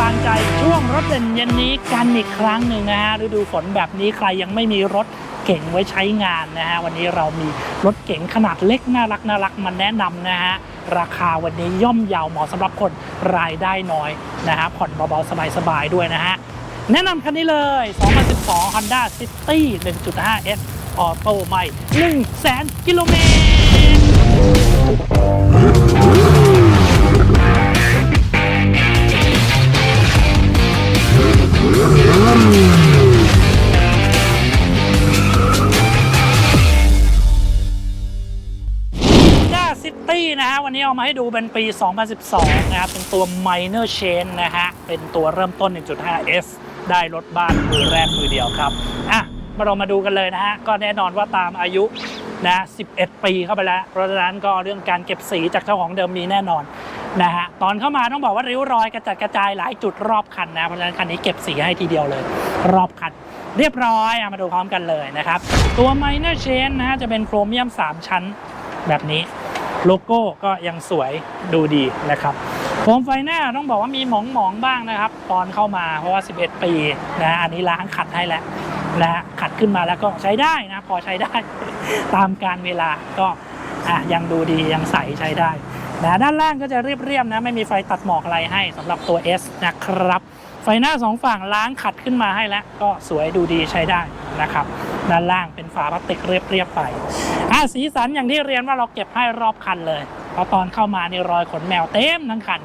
วางใจช่วงรถเด่นเย็นนี้กันอีกครั้งหนึ่งนะฮะฤดูฝนแบบนี้ใครยังไม่มีรถเก๋งไว้ใช้งานนะฮะวันนี้เรามีรถเก๋งขนาดเล็กน่ารักน่ารักมาแนะนำนะฮะราคาวันนี้ย่อมเยาวเหมาะสำหรับคนรายได้น้อยนะฮะผ่อนเบาๆสบายๆด้วยนะฮะแนะนำคันนี้เลย 2012 Honda City 1.5S ออโต้ใหม่100,000 กิโลเมตร Honda City นะฮะ วันนี้เอามาให้ดูเป็นปี 2012 นะครับ เป็นตัว Minor Chain นะฮะ เป็นตัวเริ่มต้น 1.5S ได้รถบ้านมือแรกมือเดียวครับ อะ มาเรามาดูกันเลยนะฮะ ก็แน่นอนว่าตามอายุนะ 11 ปีเข้าไปแล้ว เพราะฉะนั้นก็เรื่องการเก็บสีจากเจ้าของเดิมมีแน่นอน นะฮะตอนเข้ามาต้องบอกว่าริ้วรอยกระจัดกระจายหลายจุดรอบคันนะเพราะฉะนั้นคันนี้เก็บสีให้ทีเดียวเลย รอบคันเรียบร้อยอะมาดูพร้อมกันเลยนะครับ ตัว Minor Change นะฮะจะเป็นโครเมียม 3 ชั้นแบบนี้โลโก้ก็ยังสวยดูดีนะครับโคมไฟหน้าต้องบอกว่ามีหมองหมองๆบ้างนะครับ ตอนเข้ามาเพราะว่า 11 ปีนะอันนี้ล้างขัดให้แล้วนะฮะขัดขึ้นมาแล้วก็ใช้ได้นะพอใช้ได้ตามการเวลาก็อะยังดูดียังใสใช้ได้ นะด้านล่างก็จะเรียบๆนะไม่มีไฟตัดหมอกอะไรให้สำหรับตัว S นะครับ ไฟหน้าสองฝั่งล้างขัดขึ้นมาให้แล้ว ก็สวยดูดีใช้ได้นะครับ ด้านล่างเป็นฝาพลาสติกเรียบๆไปอะสีสันอย่างที่เรียนว่าเราเก็บให้รอบคันเลยเพราะตอนเข้ามานี่รอยขนแมวเต็มทั้งคัน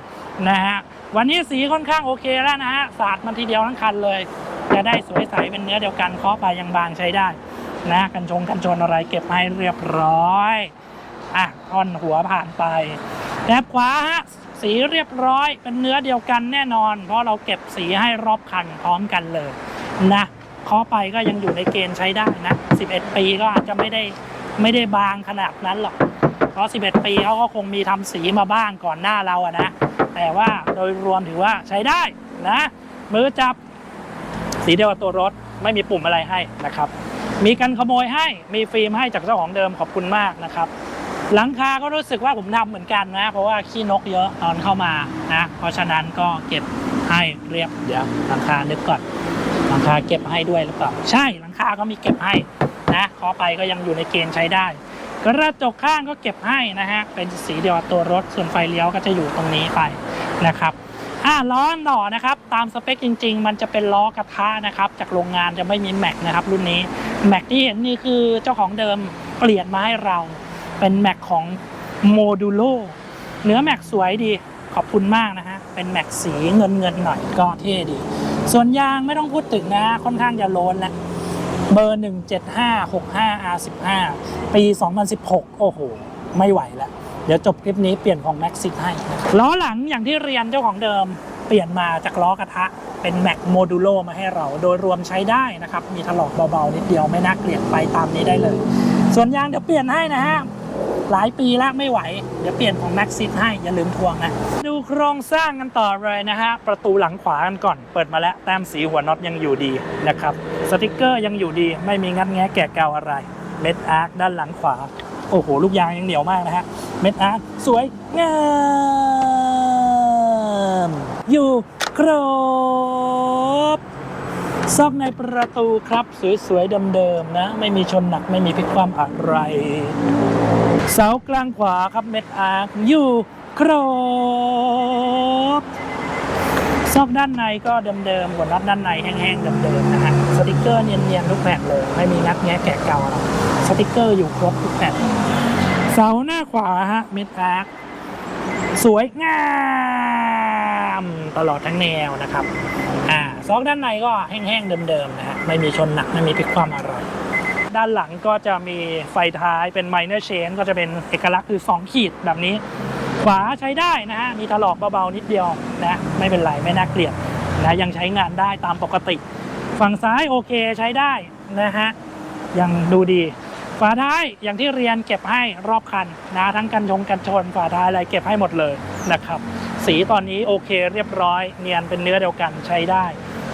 นะฮะวันนี้สีค่อนข้างโอเคแล้วนะฮะสาดมันทีเดียวทั้งคันเลย จะได้สวยใสเป็นเนื้อเดียวกันเคาะไปยังบางใช้ได้นะกันชงกันชนอะไรเก็บให้เรียบร้อย อะท่อนหัวผ่านไปแถบขวาฮะสีเรียบร้อยเป็นเนื้อเดียวกันแน่นอน เพราะเราเก็บสีให้รอบคันพร้อมกันเลยนะเคาะไปก็ยังอยู่ในเกณฑ์ใช้ได้นะ 11 ปีก็อาจจะไม่ได้ไม่ได้บางขนาดนั้นหรอก เพราะ 11 ปีเขาก็คงมีทำสีมาบ้างก่อนหน้าเราอะนะ แต่ว่าโดยรวมถือว่าใช้ได้นะ มือจับสีเดียวกับตัวรถไม่มีปุ่มอะไรให้นะครับ มีกันขโมยให้มีฟิล์มให้จากเจ้าของเดิมขอบคุณมากนะครับ หลังคาก็รู้สึกว่าผมทำเหมือนกันนะ เพราะว่าขี้นกเยอะตอนเข้ามานะเพราะฉะนั้นก็เก็บให้เรียบเดี๋ยวหลังคานึกก่อนหลังคาเก็บให้ด้วยหรือเปล่าใช่หลังคาก็มีเก็บให้นะขอไปก็ยังอยู่ในเกณฑ์ใช้ได้กระจกข้างก็เก็บให้นะฮะเป็นสีเดียวตัวรถส่วนไฟเลี้ยวก็จะอยู่ตรงนี้ไปนะครับอ่าล้อหน่อนะครับตามสเปคจริง ๆ มันจะเป็นล้อกระทะนะครับจากโรงงานจะไม่มีแม็กนะครับรุ่นนี้แม็กที่เห็นนี่คือเจ้าของเดิมเปลี่ยนมาให้เรา เป็นแม็กของโมดูโลเนื้อแม็กสวยดีขอบคุณมากนะฮะ เป็นแม็กสีเงินเงินหน่อยก็เท่ดี ส่วนยางไม่ต้องพูดถึงนะ ค่อนข้างจะโลนแล้วเบอร์ 17565 R15 ปี 2016 โอ้โห ไม่ไหวแล้ว เดี๋ยวจบคลิปนี้เปลี่ยนของ Max 10ให้ล้อหลังอย่างที่เรียนเจ้าของเดิมเปลี่ยนมาจากล้อกระทะเป็น Mac Modulo มาให้เรา โดยรวมใช้ได้นะครับ มีถลอกเบาๆ นิดเดียวไม่น่าเกลียดไปตามนี้ได้เลย ส่วนยางเดี๋ยวเปลี่ยนให้นะฮะ หลายปีแล้วไม่ไหว เดี๋ยวเปลี่ยนของ Max 10ให้อย่าลืมทวงนะดูโครงสร้างกันต่อเลยนะฮะ ประตูหลังขวากันก่อน เปิดมาแล้วแต้มสีหัวน็อตยังอยู่ดีนะครับ สติกเกอร์ยังอยู่ดี ไม่มีงัดแงะแกะเกาอะไร เม็ดอาร์คด้านหลังขวา โอ้โห ลูกยางยังเหนียวมากนะฮะ เม็ดอาร์คสวยงามอยู่ครบซอกในประตูครับ สวยๆเดิมๆนะ ไม่มีชนหนักไม่มีพลิกความอะไร เสากลางขวาครับเม็ดอาร์คอยู่ครบซอกด้านในก็เดิมๆหัวน็อตด้านในแห้งๆเดิมๆนะฮะสติกเกอร์เนียนๆทุกแผ่นเลย ไม่มีงัดแงะแกะเก่าหรอกสติกเกอร์อยู่ครบทุกแผ่นเสาหน้าขวาฮะเม็ดอาร์คสวยงามตลอดทั้งแนวนะครับอ่าซอกด้านในก็แห้งๆเดิมๆนะฮะไม่มีชนหนักไม่มีพลิกความอะไร ด้านหลังก็จะมีไฟท้ายเป็น minor chain ก็จะเป็นเอกลักษณ์คือ 2 ขีดแบบนี้ ขวาใช้ได้นะฮะมีถลอกเบาๆนิดเดียวนะไม่เป็นไรไม่น่าเกลียดนะยังใช้งานได้ตามปกติ ฝั่งซ้ายโอเคใช้ได้นะฮะยังดูดี ฝาท้ายอย่างที่เรียนเก็บให้รอบคันนะทั้งกันชงกันชนฝาท้ายอะไรเก็บให้หมดเลยนะครับสีตอนนี้โอเคเรียบร้อย เนียนเป็นเนื้อเดียวกันใช้ได้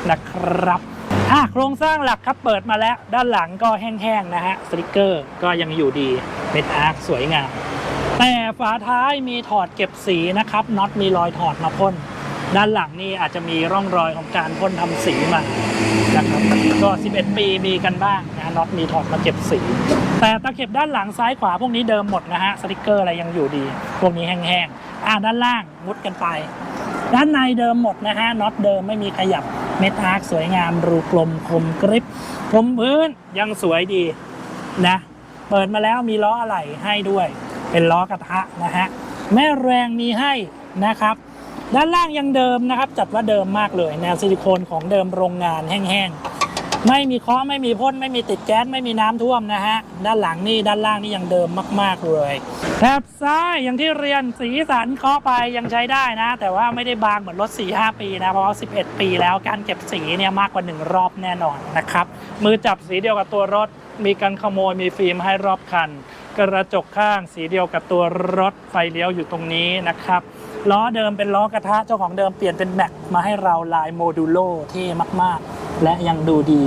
นะครับ อะโครงสร้างหลักครับเปิดมาแล้ว ด้านหลังก็แห้งๆนะฮะสติกเกอร์ก็ยังอยู่ดีเม็ดอาร์คสวยงาม แต่ฝาท้ายมีถอดเก็บสีนะครับน็อตมีรอยถอดมาพ่นด้านหลังนี่อาจจะมีร่องรอยของการพ่นทำสีมานะครับก็ 11 ปีมีกันบ้างนะน็อตมีถอดมาเก็บสี แต่ตะเข็บด้านหลังซ้ายขวาพวกนี้เดิมหมดนะฮะสติกเกอร์อะไรยังอยู่ดี พวกนี้แห้งๆอ่าด้านล่างมุดกันไป ด้านในเดิมหมดนะฮะน็อตเดิมไม่มีขยับ เม็ดอาร์คสวยงามรูกลมคมกริบพรมพื้นยังสวยดีนะ เปิดมาแล้วมีล้ออะไหล่ให้ด้วย เป็นล้อกระทะนะฮะแม่แรงมีให้นะครับ ด้านล่างยังเดิมนะครับ จัดว่าเดิมมากเลยแนวซิลิโคนของเดิมโรงงานแห้งๆ ไม่มีเคาะไม่มีพ่นไม่มีติดแก๊สไม่มีน้ำท่วมนะฮะ ด้านหลังนี่ด้านล่างนี่ยังเดิมมากๆเลยแถบซ้ายอย่างที่เรียนสีสันเคาะไปยังใช้ได้นะ แต่ว่าไม่ได้บางเหมือนรถ 4-5 ปีนะ เพราะว่า11 ปีแล้วการเก็บสีเนี่ยมากกว่า 1 รอบแน่นอนนะครับ มือจับสีเดียวกับตัวรถ มีการขโมยมีฟิล์มให้รอบคัน กระจกข้างสีเดียวกับตัวรถไฟเลี้ยวอยู่ตรงนี้นะครับล้อเดิมเป็นล้อกระทะเจ้าของเดิมเปลี่ยนเป็นแม็กมาให้เราลายโมดูโลเท่มาก ๆ และยังดูดี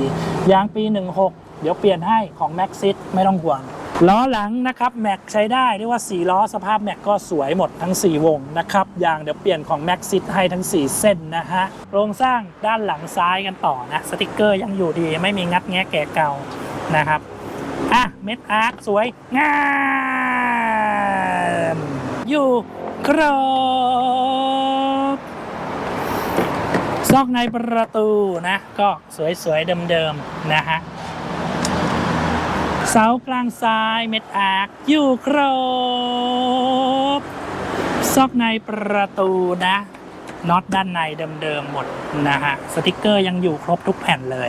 ยางปี 16 เดี๋ยวเปลี่ยนให้ของแม็กซิสไม่ต้องห่วงล้อหลังนะครับแม็กใช้ได้เรียกว่า 4 ล้อสภาพแม็กก็สวยหมดทั้ง 4 วงนะครับยางเดี๋ยวเปลี่ยนของแม็กซิสให้ทั้ง 4 เส้นนะฮะโครงสร้างด้านหลังซ้ายกันต่อนะสติกเกอร์ยังอยู่ดีไม่มีงัดแงะแก่เก่านะครับอะเม็ดอาร์ตสวยงามอยู่ครบ ซอกในประตูนะ ก็สวยๆเดิมๆนะฮะเสากลางซ้ายเม็ดอาร์คอยู่ครบซอกในประตูนะน็อตด้านในเดิมๆหมดนะฮะสติกเกอร์ยังอยู่ครบทุกแผ่นเลย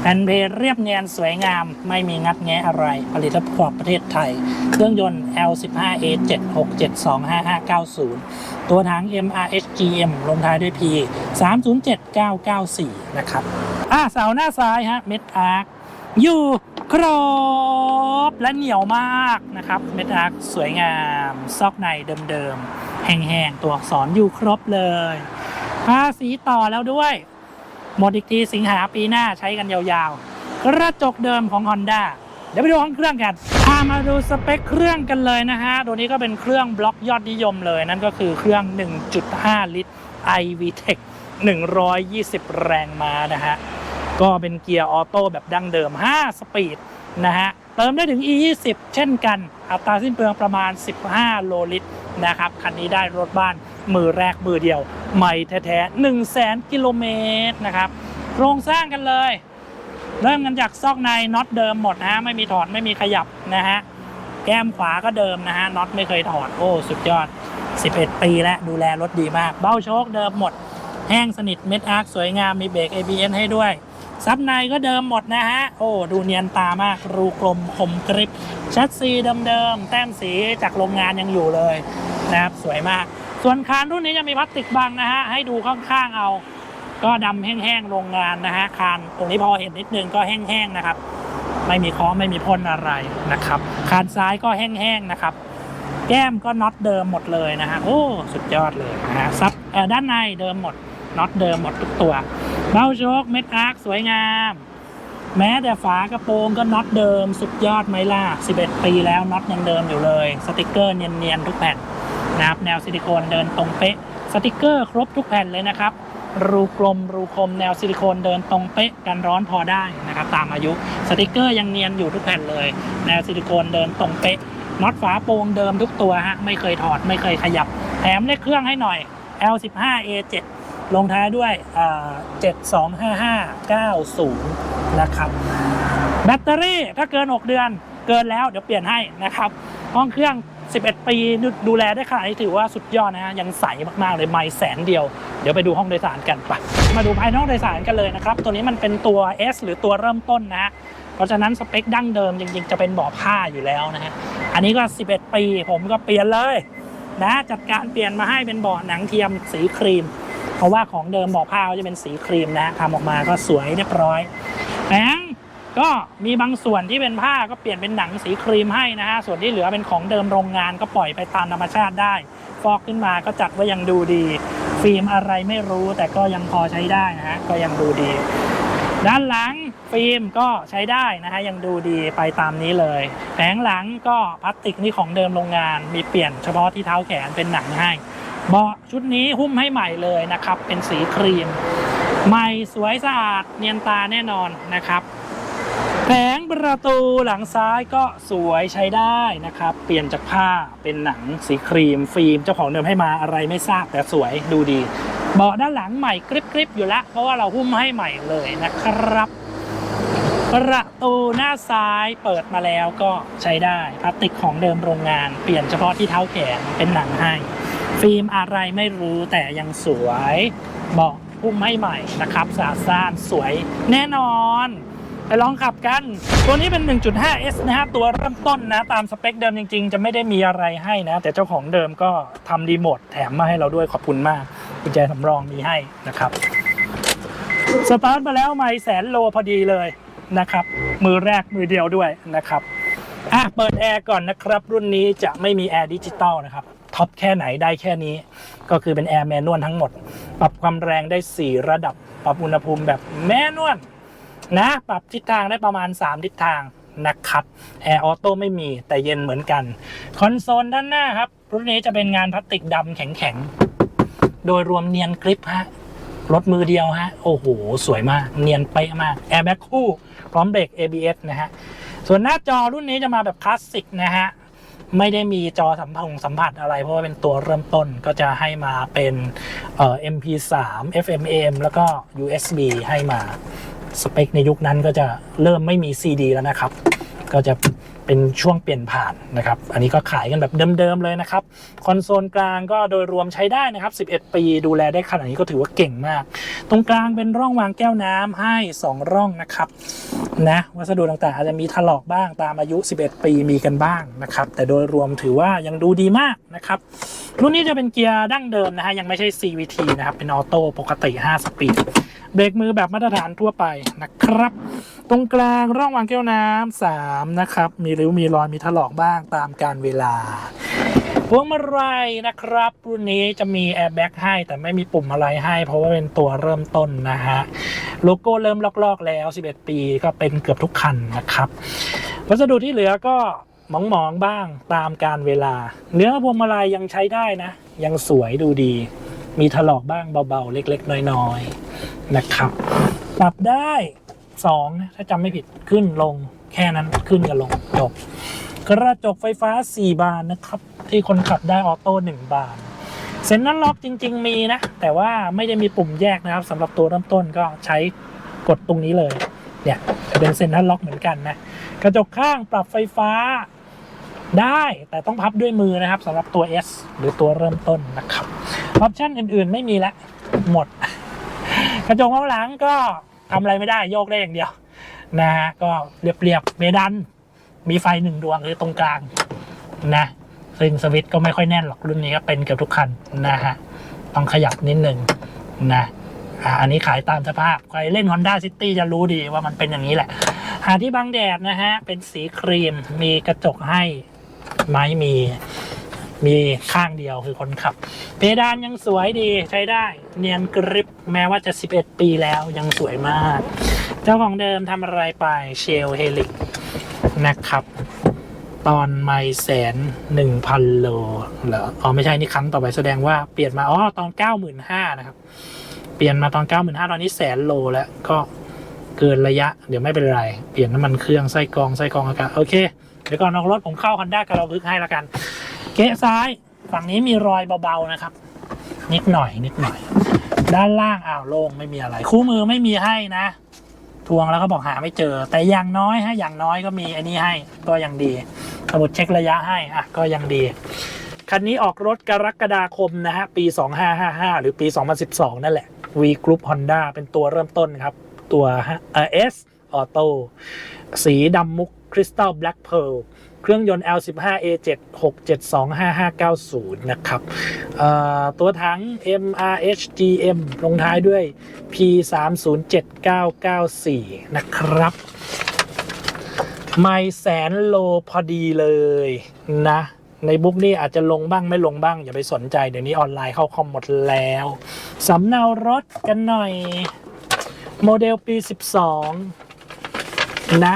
แผ่นเพเรียบเนียนสวยงามไม่มีงัดแงะอะไร ผลิตภัณฑ์ประเทศไทย เครื่องยนต์ L15A7672590 ตัวถัง MRHGM ลงท้ายด้วย P 307994 นะครับ อะเสาหน้าซ้ายฮะเม็ดอาร์คอยู่ครบและเหนียวมากนะครับ เม็ดอาร์คสวยงาม ซอกในเดิมๆ แห้งๆ ตัวอักษรอยู่ครบเลยภาษีต่อแล้วด้วย หมดอีกทีสิงหาปีหน้าใช้กันยาวๆ กระจกเดิมของ Honda เดี๋ยวไปดูห้องเครื่องกันพามาดูสเปคเครื่องกันเลยนะฮะ ตัวนี้ก็เป็นเครื่องบล็อกยอดนิยมเลย นั่นก็คือเครื่อง 1.5 ลิตร iVTEC 120 แรงม้านะฮะ ก็เป็นเกียร์ออโต้แบบดั้งเดิม 5 สปีดนะฮะ เติมได้ถึง E20 เช่นกัน อัตราสิ้นเปลืองประมาณ 15 โลลิตร นะครับคันนี้ได้รถบ้านมือแรกมือเดียว ใหม่แท้ๆ1 0 0 0 0 0กิโลเมตรนะครับโครงสร้างกันเลย เริ่มกันจากซอกในน็อตเดิมหมดนะฮะไม่มีถอดไม่มีขยับนะฮะแก้มขวาก็เดิมนะฮะน็อตไม่เคยถอดโอ้สุดยอด 11 ปีแล้วดูแลรถดีมาก เบ้าโชคเดิมหมด แห้งสนิทเม็ดอาร์คสวยงามมีเบรก ABS ให้ด้วยซับในก็เดิมหมดนะฮะ โอ้ ดูเนียนตามาก รูกลมคมกริบ ชัดซีเดิมๆ แต้มสีจากโรงงานยังอยู่เลยนะครับสวยมาก ส่วนคานรุ่นนี้จะมีพลาสติกบังนะฮะ ให้ดูข้างๆเอา ก็ดำแห้งๆโรงงานนะฮะคานตรงนี้พอเห็นนิดนึงก็แห้งๆนะครับ ไม่มีเคอไม่มีพ่นอะไรนะครับคานซ้ายก็แห้งๆนะครับ แก้มก็น็อตเดิมหมดเลยนะฮะโอ้สุดยอดเลยนะฮะซับด้านในเดิมหมดน็อตเดิมหมดทุกตัวเบ้าโชคเม็ดอาร์คสวยงาม แม้แต่ฝากระโปรงก็น็อตเดิมสุดยอดไหมล่ะ 11 ปีแล้วน็อตยังเดิมอยู่เลย สติกเกอร์เนียนๆทุกแผ่นนะครับแนวซิลิโคนเดินตรงเป๊ะ สติกเกอร์ครบทุกแผ่นเลยนะครับ รูกลมรูคมแนวซิลิโคนเดินตรงเป๊ะกันร้อนพอได้นะครับตามอายุสติกเกอร์ยังเนียนอยู่ทุกแผ่นเลย แนวซิลิโคนเดินตรงเป๊ะน็อตฝาโปรงเดิมทุกตัวฮะไม่เคยถอดไม่เคยขยับ แถมเลขเครื่องให้หน่อย L15A7 ลงท้ายด้วยอ่า725590 นะครับ แบตเตอรี่ถ้าเกิน 6 เดือนเกินแล้วเดี๋ยวเปลี่ยนให้นะครับ ห้องเครื่อง 11 ปีดูแลได้ขนาดนี้ถือว่าสุดยอดนะฮะยังใสมาก ๆ เลยไม่แสนเดียว เดี๋ยวไปดูห้องโดยสารกันไปมาดูภายนอกโดยสารกันเลยนะครับ ตัวนี้มันเป็นตัว S หรือตัวเริ่มต้นนะฮะเพราะฉะนั้นสเปคดั้งเดิมจริง ๆ จะเป็นเบาะผ้าอยู่แล้วนะฮะอันนี้ก็ 11 ปีผมก็เปลี่ยนเลยนะจัดการเปลี่ยนมาให้เป็นเบาะหนังเทียมสีครีม เพราะว่าของเดิมเบาะผ้าจะเป็นสีครีมนะทำออกมาก็สวยเรียบร้อยแหงก็มีบางส่วนที่เป็นผ้าก็เปลี่ยนเป็นหนังสีครีมให้นะฮะส่วนที่เหลือเป็นของเดิมโรงงานก็ปล่อยไปตามธรรมชาติได้ ฟอกขึ้นมาก็จัดว่ายังดูดี ฟิล์มอะไรไม่รู้แต่ก็ยังพอใช้ได้นะฮะก็ยังดูดี ด้านหลังฟิล์มก็ใช้ได้นะฮะยังดูดีไปตามนี้เลยแผงหลังก็พลาสติกนี่ของเดิมโรงงาน มีเปลี่ยนเฉพาะที่เท้าแขนเป็นหนังให้ เบาะชุดนี้หุ้มให้ใหม่เลยนะครับ เป็นสีครีม ใหม่สวยสะอาดเนียนตาแน่นอนนะครับ แผงประตูหลังซ้ายก็สวยใช้ได้นะครับ เปลี่ยนจากผ้าเป็นหนังสีครีม ฟิล์มเจ้าของเดิมให้มาอะไรไม่ทราบแต่สวยดูดี เบาะด้านหลังใหม่กริบๆอยู่และเพราะว่าเราหุ้มให้ใหม่เลยนะครับประตูหน้าซ้ายเปิดมาแล้วก็ใช้ได้พลาสติกของเดิมโรงงาน เปลี่ยนเฉพาะที่เท้าแขนเป็นหนังให้ ฟิล์มอะไรไม่รู้แต่ยังสวยบาะหุ้มให้ใหม่นะครับสะอาดซ่านสวยแน่นอนไปลองขับกัน ตัวนี้เป็น 1.5S นะฮะ ตัวเริ่มต้นนะ ตามสเปคเดิมจริง ๆ จะไม่ได้มีอะไรให้นะ แต่เจ้าของเดิมก็ทำรีโมทแถมมาให้เราด้วยขอบคุณมาก กุญแจสำรองมีให้นะครับ สตาร์ทมาแล้วไม่แสนโลพอดีเลยนะครับ มือแรกมือเดียวด้วยนะครับ อะ เปิดแอร์ก่อนนะครับ รุ่นนี้จะไม่มีแอร์ดิจิตอลนะครับ ท็อปแค่ไหนได้แค่นี้ ก็คือเป็นแอร์แมนนวลทั้งหมด ปรับความแรงได้ 4 ระดับ ปรับอุณหภูมิแบบแมนนวลนะ ปรับทิศทางได้ประมาณ 3 ทิศทางนะครับแอร์ออโต้ไม่มีแต่เย็นเหมือนกัน คอนโซลด้านหน้าครับรุ่นนี้จะเป็นงานพลาสติกดำแข็งๆ โดยรวมเนียนกริปฮะรถมือเดียวฮะ โอ้โห สวยมาก เนียนเป๊ะมากแอร์แบ็คคู่ พร้อมเบรก ABS นะฮะ ส่วนหน้าจอรุ่นนี้จะมาแบบคลาสสิกนะฮะ ไม่ได้มีจอสัมผัสสัมผัสอะไร เพราะว่าเป็นตัวเริ่มต้นก็จะให้มาเป็นเอ่อ MP3 FMM แล้วก็ USB ให้มา สเปคในยุคนั้นก็จะเริ่มไม่มี CD แล้วนะครับ ก็จะเป็นช่วงเปลี่ยนผ่านนะครับ อันนี้ก็ขายกันแบบเดิมๆเลยนะครับ คอนโซลกลางก็โดยรวมใช้ได้นะครับ 11 ปีดูแลได้ขนาดนี้ก็ถือว่าเก่งมาก ตรงกลางเป็นร่องวางแก้วน้ำให้ 2 ร่องนะครับนะวัสดุต่างๆ อาจจะมีถลอกบ้างตามอายุ 11 ปีมีกันบ้างนะครับ แต่โดยรวมถือว่ายังดูดีมากนะครับรุ่นนี้จะเป็นเกียร์ดั้งเดิมนะฮะยังไม่ใช่ CVT นะครับเป็นออโต้ปกติ 5 สปีดเบรกมือแบบมาตรฐานทั่วไปนะครับ ตรงกลางร่องวางแก้วน้ำสามนะครับ มีริ้วมีรอยมีถลอกบ้างตามการเวลาพวงมาลัยนะครับ รุ่นนี้จะมีแอร์แบ็กให้แต่ไม่มีปุ่มอะไรให้ เพราะว่าเป็นตัวเริ่มต้นนะฮะ โลโก้เริ่มลอกๆแล้ว 11 ปีก็เป็นเกือบทุกคันนะครับ วัสดุที่เหลือก็มองๆบ้างตามการเวลา เนื้อพวงมาลัยยังใช้ได้นะ ยังสวยดูดี มีถลอกบ้างเบาๆ เล็กๆ น้อยๆ นะครับ ปรับได้ สองนะถ้าจำไม่ผิดขึ้นลงแค่นั้นขึ้นกับลงจบ กระจกไฟฟ้า 4 บานนะครับ ที่คนขับได้ออโต้1บานเซ็นนัลล็อกจริง ๆ มีนะ แต่ว่าไม่ได้มีปุ่มแยกนะครับสำหรับตัวเริ่มต้นก็ใช้กดตรงนี้เลย เนี่ยจะเป็นเซ็นทรัลล็อกเหมือนกันนะ กระจกข้างปรับไฟฟ้าได้แต่ต้องพับด้วยมือนะครับสำหรับตัว S หรือตัวเริ่มต้นนะครับ ออปชั่นอื่นๆไม่มีละหมด กระจกข้างหลังก็ ทำอะไรไม่ได้โยกได้อย่างเดียวนะฮะก็เรียบๆเมดัน มีไฟหนึ่งดวงคือตรงกลางนะซึ่งสวิตช์ก็ไม่ค่อยแน่นหรอกรุ่นนี้ก็เป็นเกือบทุกคันนะฮะต้องขยับนิดนึงนะอันนี้ขายตามสภาพ ใครเล่น Honda City จะรู้ดีว่ามันเป็นอย่างนี้แหละ หาที่บังแดดนะฮะ เป็นสีครีมมีกระจกให้ไม้มี มีข้างเดียวคือคนขับ เพดานยังสวยดีใช้ได้ เนียนกริบแม้ว่าจะ 11 ปีแล้วยังสวยมาก เจ้าของเดิมทำอะไรไปเชลเฮลิกนะครับ ตอนไม่แสนหนึ่งพันโลเหรออ๋อไม่ใช่นี่ครั้งต่อไปแสดงว่าเปลี่ยนมาอ๋อตอนเก้าหมื่นห้านะครับ เปลี่ยนมาตอนเก้าหมื่นห้าตอนนี้แสนโลแล้วก็เกินระยะ เดี๋ยวไม่เป็นไร เปลี่ยนน้ำมันเครื่องไส้กรองไส้กรองอากาศโอเคเดี๋ยวก่อนออกรถผมเข้าคันด้ากระพึกให้ละกัน เกะซ้าย ฝั่งนี้มีรอยเบาๆนะครับ นิดหน่อยนิดหน่อย ด้านล่างอ้าวโล่งไม่มีอะไร คู่มือไม่มีให้นะ ทวงแล้วก็บอกหาไม่เจอ แต่อย่างน้อยฮะอย่างน้อยก็มีอันนี้ให้ก็ยังดีสมุดเช็คระยะให้อะก็ยังดีคันนี้ออกรถกรกฎาคมนะฮะ ปี 2555 หรือปี 2012 นั่นแหละ V Group Honda เป็นตัวเริ่มต้นครับ ตัวเอ่อ S Auto สีดำมุกคริสตัลแบล็กเพ l เครื่องยนต์ L15A7 6725590 นะครับตัวถัง MRHGM ลงท้ายด้วย P307994 นะครับ ไม่แสนโลพอดีเลยนะในบุ๊กนี่อาจจะลงบ้างไม่ลงบ้าง อย่าไปสนใจ เดี๋ยวนี้ออนไลน์เข้าคอมหมดแล้วสำเนารถกันหน่อย โมเดลปี 12 นะ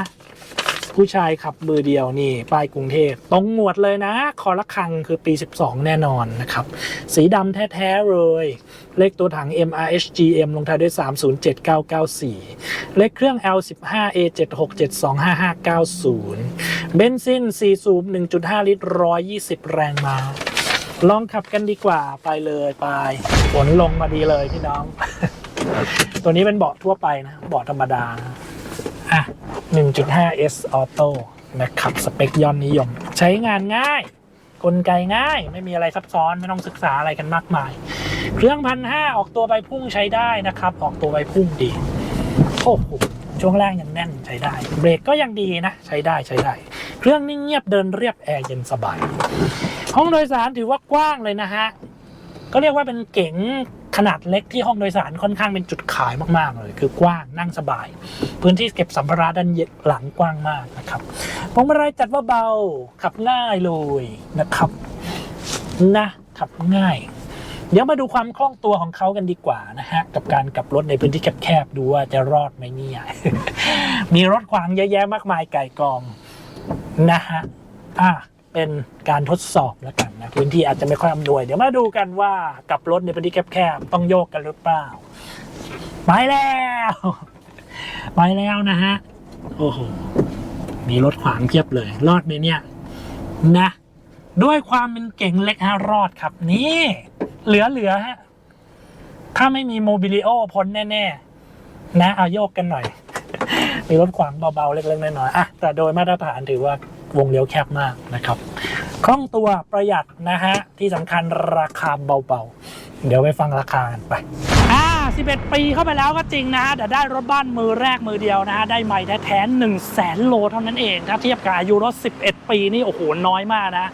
ผู้ชายขับมือเดียวนี่ป้ายกรุงเทพตรงหมวดเลยนะ คอละคังคือปี 12 แน่นอนนะครับ สีดำแท้ ๆ เลย เลขตัวถัง MRHGM ลงท้ายด้วย 307994 เลขเครื่อง L15A76725590 เบนซิน 4 สูบ 1.5 ลิตร 120 แรงม้าลองขับกันดีกว่าไปเลยไปฝนลงมาดีเลยพี่น้อง ตัวนี้เป็นเบาะทั่วไปนะเบาะธรรมดานะ อะ 1.5S Auto นะครับ สเปคยอดนิยม ใช้งานง่าย กลไกง่าย ไม่มีอะไรซับซ้อน ไม่ต้องศึกษาอะไรกันมากมาย เครื่องพันห้าออกตัวใบพุ่งใช้ได้นะครับ ออกตัวใบพุ่งดี โอ้โห ช่วงล่างยังแน่นใช้ได้ เบรกก็ยังดีนะ ใช้ได้ใช้ได้ เครื่องนิ่งเงียบเดินเรียบแอร์เย็นสบาย ห้องโดยสารถือว่ากว้างเลยนะฮะ ก็เรียกว่าเป็นเก๋ง ขนาดเล็กที่ห้องโดยสารค่อนข้างเป็นจุดขายมากๆเลย คือกว้างนั่งสบาย พื้นที่เก็บสัมภาระด้านหลังกว้างมากนะครับพวงมาลัยจัดว่าเบาขับง่ายเลยนะครับนะขับง่ายเดี๋ยวมาดูความคล่องตัวของเขากันดีกว่านะฮะ กับการกลับรถในพื้นที่แคบๆดูว่าจะรอดไหมเนี่ยมีรถขวางเยอะแยะมากมายไก่กองนะฮะอะ เป็นการทดสอบแล้วกันนะพื้นที่อาจจะไม่ค่อยอำนวย เดี๋ยวมาดูกันว่ากับรถในพื้นที่แคบๆต้องโยกกันหรือเปล่าไปแล้วไปแล้วนะฮะโอ้โหมีรถขวางเพียบเลย รอดไหมเนี่ย นะ ด้วยความเป็นเก่งเล็กฮะรอดครับนี่ เหลือเหลือฮะถ้าไม่มีโมบิลิโอพ้นแน่ๆนะเอาโยกกันหน่อย มีรถขวางเบาๆเล็กๆน้อยๆอะแต่โดยมาตรฐานถือว่า วงเลี้ยวแคบมากนะครับคล่องตัวประหยัดนะฮะ ที่สำคัญราคาเบาๆ เดี๋ยวไปฟังราคากันไปอ่า11 ปีเข้าไปแล้วก็จริงนะฮะแต่ได้รถบ้านมือแรกมือเดียวนะฮะ ได้ใหม่แท้ๆ1แสนโลเท่านั้นเอง ถ้าเทียบกับอายุรถ 11 ปีนี่ โอ้โห น้อยมากนะ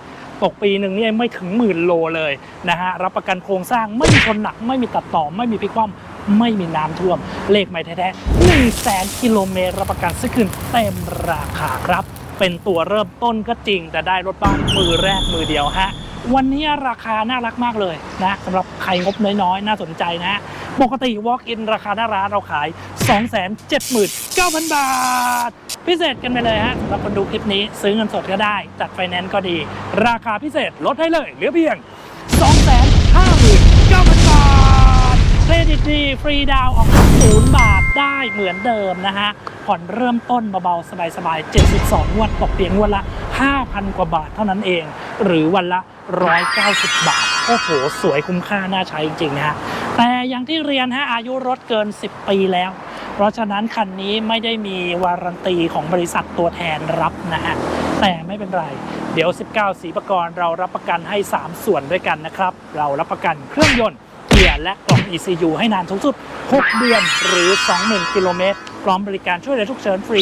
ตกปีหนึ่งนี่ไม่ถึงหมื่นโลเลยนะฮะ รับประกันโครงสร้างไม่มีชนหนัก ไม่มีตัดต่อ ไม่มีพิกคว่ำไม่มีน้ำท่วม เลขใหม่แท้ๆ1แสนกิโลเมตรรับประกันซื้อคืนเต็มราคาครับ เป็นตัวเริ่มต้นก็จริง แต่ได้รถบ้านมือแรกมือเดียวฮะวันนี้ราคาน่ารักมากเลยนะสำหรับใครงบน้อยๆ น่าสนใจนะ ปกติ Walk in ราคาหน้าร้านเราขาย 279,000 บาท พิเศษกันไปเลยฮะสำหรับคนดูคลิปนี้ซื้อเงินสดก็ได้ จัดไฟแนนซ์ก็ดี ราคาพิเศษลดให้เลย เหลือเพียง 259,000 บาท เครดิตดีฟรีดาวออกศูนย์บาท ได้เหมือนเดิมนะฮะผ่อนเริ่มต้นเบาๆ สบายๆ 72งวดตกเพียงงวดละ 5,000 กว่าบาทเท่านั้นเอง หรือวันละ 190 บาท โอ้โห สวยคุ้มค่าน่าใช้จริงๆนะฮะแต่อย่างที่เรียนฮะอายุรถเกิน 10 ปีแล้ว เพราะฉะนั้นคันนี้ไม่ได้มีวารันตีของบริษัทตัวแทนรับนะฮะแต่ไม่เป็นไร เดี๋ยว 19 สีประกรณ์เรารับประกันให้ 3 ส่วนด้วยกันนะครับ เรารับประกันเครื่องยนต์ กียร์และกล่อง ECU ให้นานสูงสุด 6 เดือนหรือ 20,000 กิโลเมตร พร้อมบริการช่วยเหลือทุกเชิญฟรี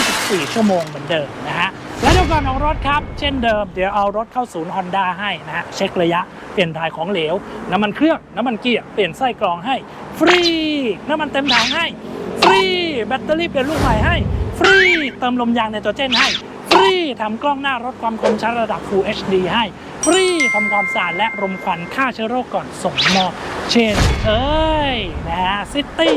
24 ชั่วโมงเหมือนเดิมนะฮะ และเดี๋ยวก่อนออกรถครับ เช่นเดิม เดี๋ยวเอารถเข้าศูนย์ Honda ให้นะฮะ เช็คระยะ เปลี่ยนถ่ายของเหลว น้ำมันเครื่อง น้ำมันเกียร์ เปลี่ยนไส้กรองให้ ฟรี น้ำมันเต็มถังให้ ฟรี แบตเตอรี่เปลี่ยนลูกใหม่ให้ ฟรี เติมลมยางในตัวเจนให้ ฟรีทำกล้องหน้ารถความคมชัดระดับ Full HD ให้ฟรีทำความสะอาดและรมควันฆ่าเชื้อโรคก่อนส่งมอบเชนเอ้ยนะฮะซิตี้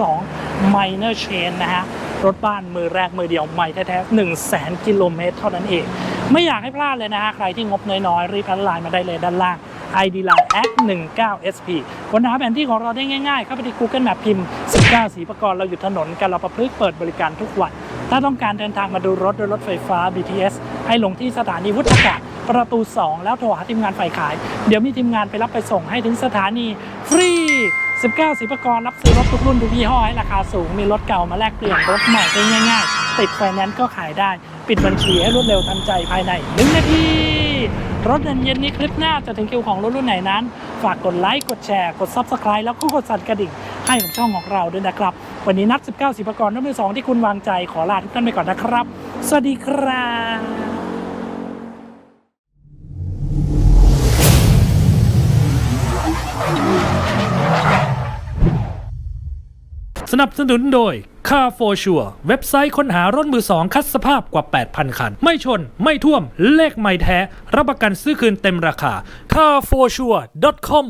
2012 Minor Chain นะฮะรถบ้านมือแรกมือเดียวใหม่แท้ๆ1 0 0 0 0 0 กิโลเมตรเท่านั้นเอง ไม่อยากให้พลาดเลยนะฮะ ใครที่งบน้อยๆ รีบแอดไลน์มาได้เลยด้านล่าง ID Line at 19 SP ค้นหาแผนที่ของเราได้ง่ายๆ เข้าไปที่ Google Map พิมพ์ 19 สีประกรณ์เราอยู่ถนนกันเราประพฤกษ์เปิดบริการทุกวัน ถ้าต้องการเดินทางมาดูรถโดยรถไฟฟ้า BTS ให้ลงที่สถานีวุฒากาศประตู 2 แล้วโทรหาทีมงานฝ่ายขาย เดี๋ยวมีทีมงานไปรับไปส่งให้ถึงสถานีฟรี 19สีประกรณ์รับซื้อรถทุกรุ่นทุกยี่ห้อให้ราคาสูง มีรถเก่ามาแลกเปลี่ยนรถใหม่ได้ง่ายๆ ติดไฟแนนซ์ก็ขายได้ ปิดบัญชีให้รวดเร็วทันใจภายใน1นาทีรถเย็นๆนี้คลิปหน้าจะถึงคิวของรถรุ่นไหนนั้น ฝากกดไลค์ กดแชร์ กด Subscribe แล้วก็กดสั่นกระดิ่ง ให้กับช่องของเราด้วยนะครับ วันนี้นัด 19สีประกรณ์น้ำมือสองที่คุณวางใจขอลาทุกท่านไปก่อนนะครับ สวัสดีครับสนับสนุนโดย Car for Sure เว็บไซต์ค้นหารถมือสองคัดสภาพกว่า 8,000 คัน ไม่ชน ไม่ท่วม เลขไม่แท้ รับประกันซื้อคืนเต็มราคา carforsure.com